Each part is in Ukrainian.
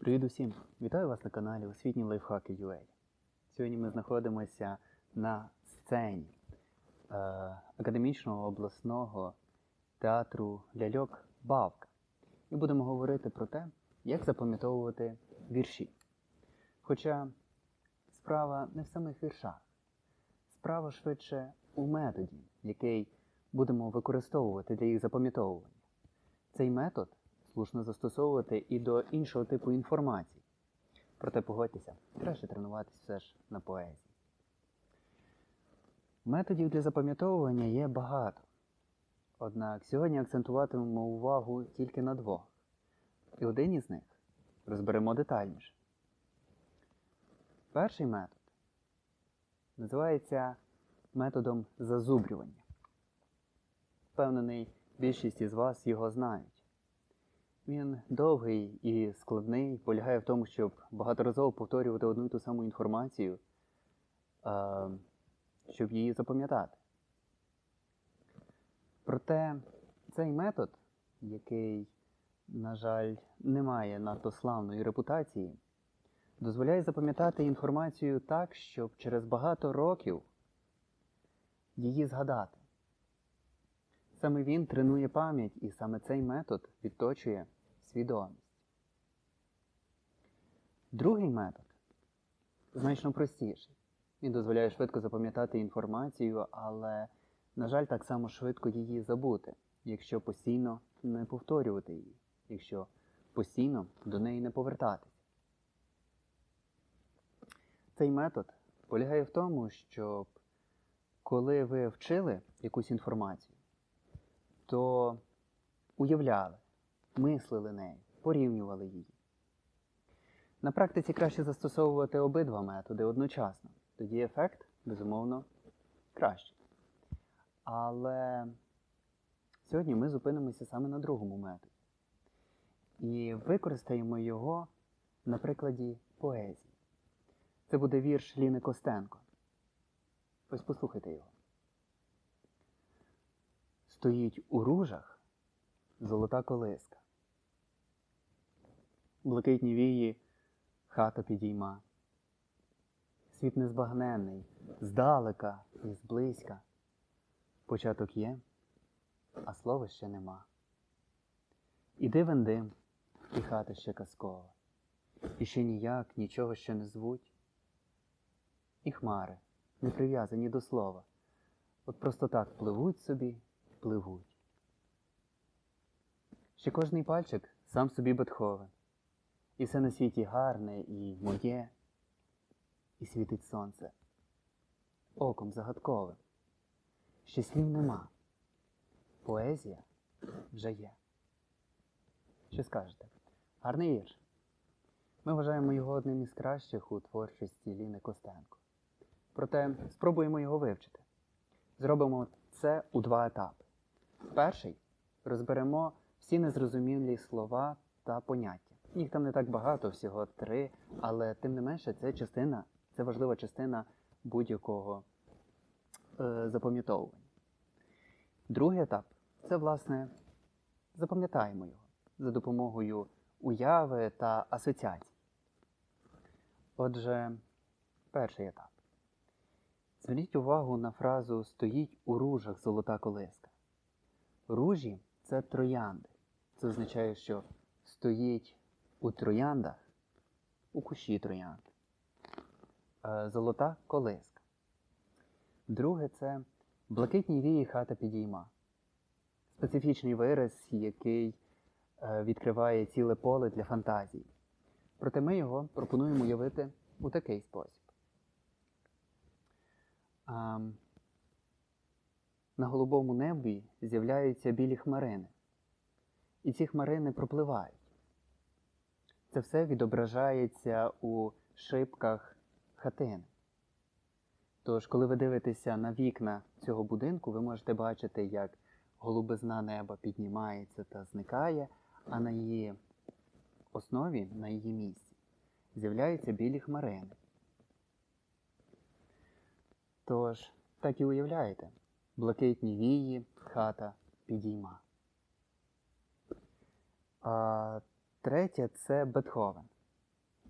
Привіт усім! Вітаю вас на каналі Освітні лайфхаки UA. Сьогодні ми знаходимося на сцені е, академічного обласного театру ляльок Бавка. І будемо говорити про те, як запам'ятовувати вірші. Хоча справа не в самих віршах, справа швидше у методі, який будемо використовувати для їх запам'ятовування. Цей метод слушно застосовувати і до іншого типу інформації. Проте погодьтеся, краще тренуватися все ж на поезії. Методів для запам'ятовування є багато. Однак сьогодні акцентуватимемо увагу тільки на двох. І один із них розберемо детальніше. Перший метод називається методом зазубрювання. Впевнений, більшість із вас його знають. Він довгий і складний, полягає в тому, щоб багаторазово повторювати одну і ту саму інформацію, е, щоб її запам'ятати. Проте цей метод, який, на жаль, не має надто славної репутації, дозволяє запам'ятати інформацію так, щоб через багато років її згадати. Саме він тренує пам'ять, і саме цей метод відточує свідомість. Другий метод значно простіший. Він дозволяє швидко запам'ятати інформацію, але, на жаль, так само швидко її забути, якщо постійно не повторювати її, якщо постійно до неї не повертатися. Цей метод полягає в тому, щоб коли ви вчили якусь інформацію, то уявляли, мислили нею, порівнювали її. На практиці краще застосовувати обидва методи одночасно. Тоді ефект, безумовно, кращий. Але сьогодні ми зупинимося саме на другому методі. І використаємо його на прикладі поезії. Це буде вірш Ліни Костенко. Ось послухайте його. Стоїть у ружах золота колиска. Блакитні вії хата підійма. Світ незбагненний, здалека і зблизька. Початок є, а слова ще нема. І дивен дим, і хата ще казкова, і ще ніяк нічого ще не звуть. І хмари, не прив'язані до слова, от просто так пливуть собі, пливуть. Ще кожний пальчик сам собі Бетховен. І все на світі гарне і моє, і світить сонце. Оком загадкове. Ще слів нема. Поезія вже є. Що скажете? Гарний вірш. Ми вважаємо його одним із кращих у творчості Ліни Костенко. Проте спробуємо його вивчити. Зробимо це у два етапи. Перший розберемо всі незрозумілі слова та поняття. Їх там не так багато, всього три, але тим не менше це частина, це важлива частина будь-якого е, запам'ятовування. Другий етап це, власне, запам'ятаємо його за допомогою уяви та асоціацій. Отже, перший етап. Зверніть увагу на фразу Стоїть у ружах золота колиска. Ружі це троянди. Це означає, що стоїть у трояндах, у кущі троянд. Е, Золота колиска. Друге це блакитні вії хата підійма. Специфічний вираз, який е, відкриває ціле поле для фантазії. Проте ми його пропонуємо уявити у такий спосіб. На голубому небі з'являються білі хмарини. І ці хмарини пропливають. Це все відображається у шибках хатини. Тож, коли ви дивитеся на вікна цього будинку, ви можете бачити, як голубизна неба піднімається та зникає, а на її основі, на її місці, з'являються білі хмарини. Тож, так і уявляєте, блакитні вії, хата підійма. А третє це Бетховен.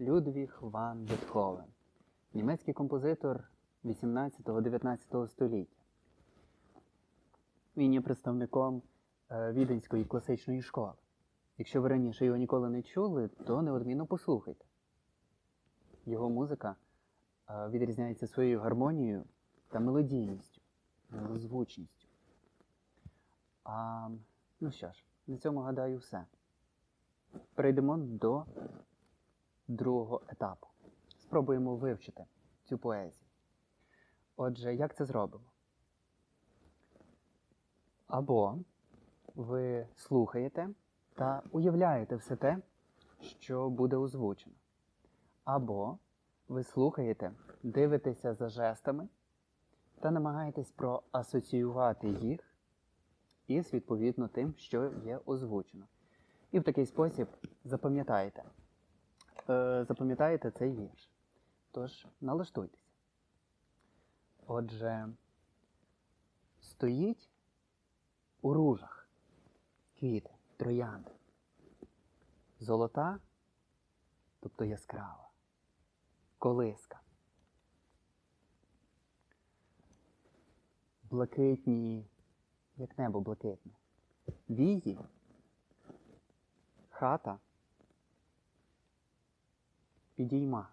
Людвіг ван Бетховен, німецький композитор 18-19 століття. Він є представником е, віденської класичної школи. Якщо ви раніше його ніколи не чули, то неодмінно послухайте. Його музика е, відрізняється своєю гармонією та мелодійністю, милозвучністю. А, ну що ж, на цьому гадаю все. Перейдемо до другого етапу. Спробуємо вивчити цю поезію. Отже, як це зробимо? Або ви слухаєте та уявляєте все те, що буде озвучено. Або ви слухаєте, дивитеся за жестами та намагаєтесь проасоціювати їх із відповідно тим, що є озвучено. І в такий спосіб запам'ятаєте. Е, запам'ятаєте цей вірш. Тож налаштуйтеся. Отже, стоїть у ружах квіти, троянди. Золота, тобто яскрава, колиска. Блакитні, як небо блакитне. Вії, хата, підійма.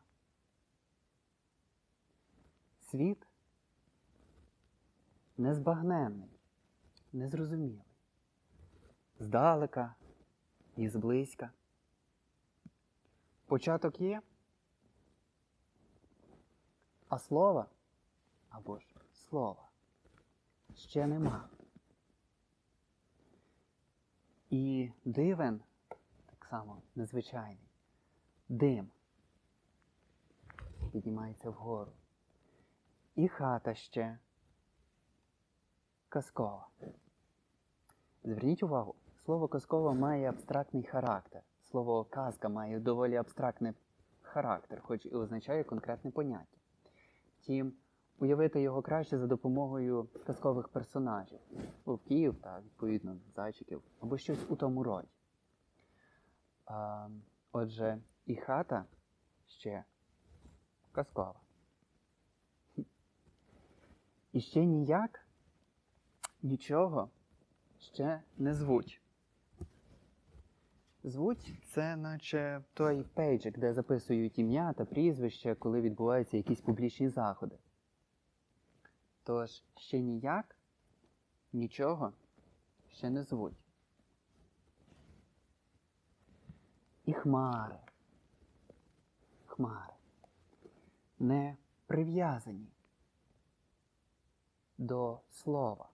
Світ незбагненний, незрозумілий. Здалека і зблизька. Початок є, а слова або ж слова ще нема. І дивен, само незвичайний, дим піднімається вгору. І хата ще казкова. Зверніть увагу, слово казкова має абстрактний характер. Слово казка має доволі абстрактний характер, хоч і означає конкретне поняття. Втім, уявити його краще за допомогою казкових персонажів, вовків та, відповідно, зайчиків, або щось у тому роді. А, отже, і хата ще казкова. І ще ніяк нічого ще не звуть. Звуть це наче той пейджик, де записують ім'я та прізвище, коли відбуваються якісь публічні заходи. Тож ще ніяк нічого ще не звуть. І хмари. Хмари не прив'язані до слова.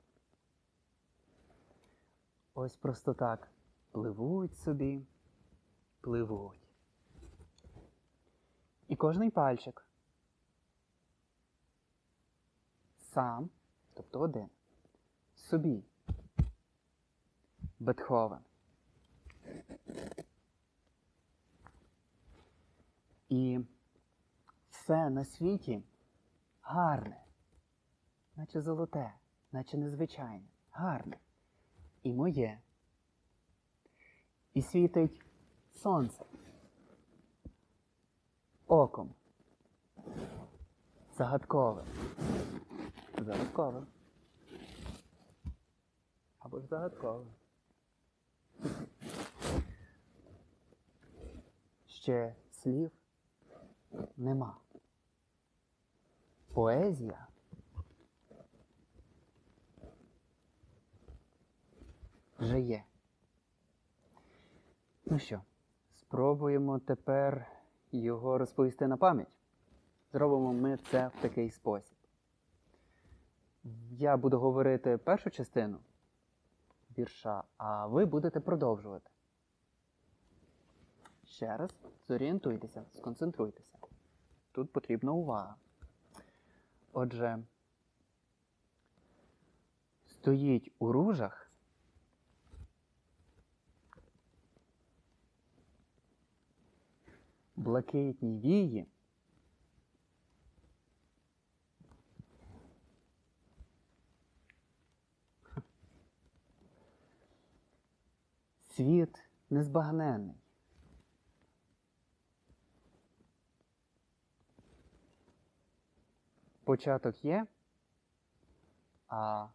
Ось просто так пливуть собі, пливуть. І кожний пальчик сам, тобто один, собі. Бетховен. І все на світі гарне, наче золоте, наче незвичайне, гарне. І моє. І світить сонце. Оком. Загадкове. Загадкове. Або ж загадкове. Ще слів нема. Поезія вже є. Ну що, спробуємо тепер його розповісти на пам'ять. Зробимо ми це в такий спосіб. Я буду говорити першу частину вірша, а ви будете продовжувати. Ще раз зорієнтуйтеся, сконцентруйтеся. Тут потрібна увага. Отже, стоїть у ружах блакитні вії. Світ незбагненний. Початок є, а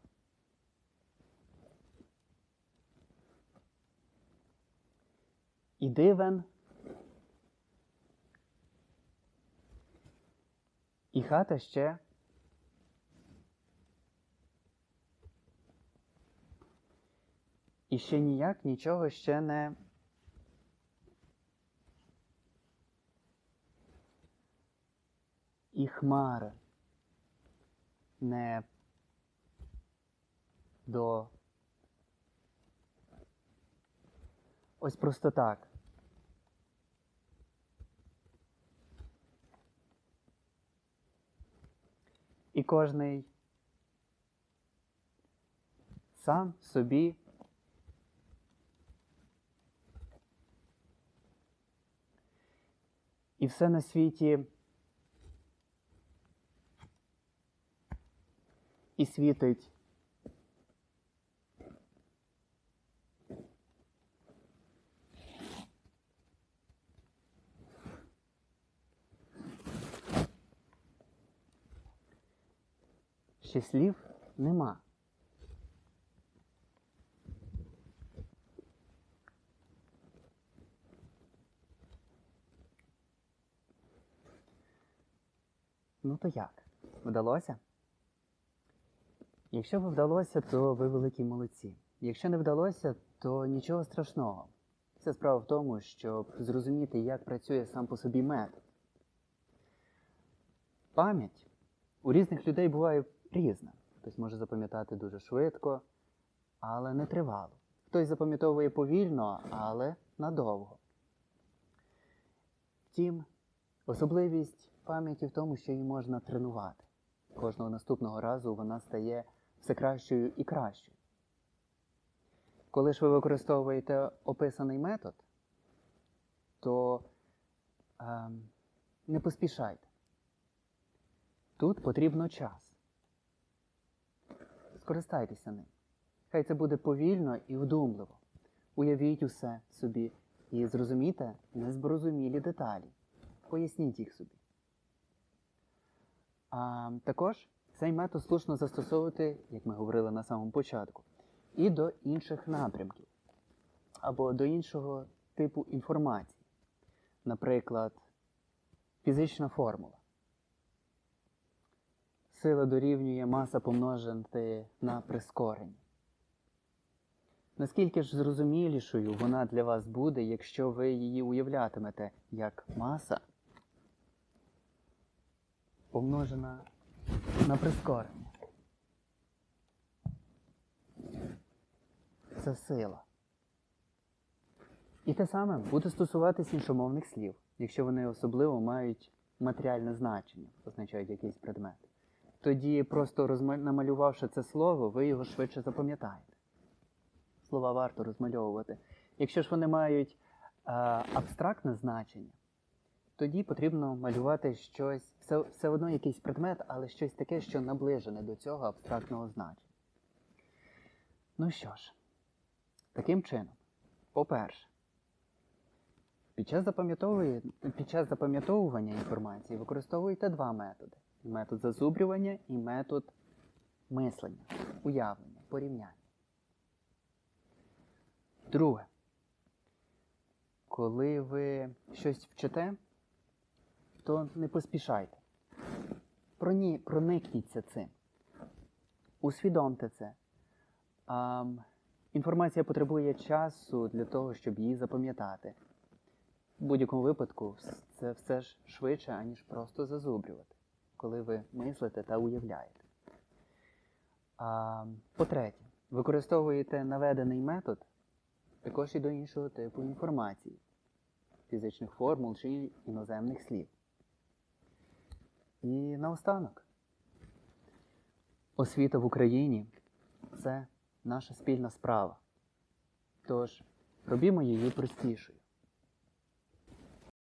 і дивен, і хата ще. І ще ніяк нічого ще не. І хмари не до. Ось просто так. І кожний сам собі і все на світі і світить. Ще слів нема. Ну то як? Вдалося? Якщо ви вдалося, то ви великі молодці. Якщо не вдалося, то нічого страшного. Вся справа в тому, щоб зрозуміти, як працює сам по собі метод. Пам'ять у різних людей буває різна. Хтось може запам'ятати дуже швидко, але не тривало. Хтось запам'ятовує повільно, але надовго. Втім, особливість пам'яті в тому, що її можна тренувати. Кожного наступного разу вона стає все кращою і кращою. Коли ж ви використовуєте описаний метод, то е, не поспішайте. Тут потрібно час. Скористайтеся ним. Хай це буде повільно і вдумливо. Уявіть усе собі і зрозумійте незрозумілі деталі. Поясніть їх собі. А, також цей метод слушно застосовувати, як ми говорили на самому початку, і до інших напрямків або до іншого типу інформації. Наприклад, фізична формула. Сила дорівнює маса помножити на прискорення. Наскільки ж зрозумілішою вона для вас буде, якщо ви її уявлятимете як маса помножена на прискорення. Це сила. І те саме буде стосуватись іншомовних слів, якщо вони особливо мають матеріальне значення, означають якийсь предмет. Тоді, просто намалювавши це слово, ви його швидше запам'ятаєте. Слова варто розмальовувати. Якщо ж вони мають а, абстрактне значення, тоді потрібно малювати щось, все, все одно якийсь предмет, але щось таке, що наближене до цього абстрактного значення. Ну що ж, таким чином, по-перше, під час, під час запам'ятовування інформації використовуйте два методи: метод зазубрювання і метод мислення, уявлення, порівняння. Друге, коли ви щось вчите, то не поспішайте. Проні, проникніться цим. Усвідомте це. А, інформація потребує часу для того, щоб її запам'ятати. В будь-якому випадку це все ж швидше, аніж просто зазубрювати, коли ви мислите та уявляєте. А, по-третє, використовуєте наведений метод також і до іншого типу інформації, фізичних формул чи іноземних слів. І наостанок. Освіта в Україні це наша спільна справа. Тож робімо її простішою.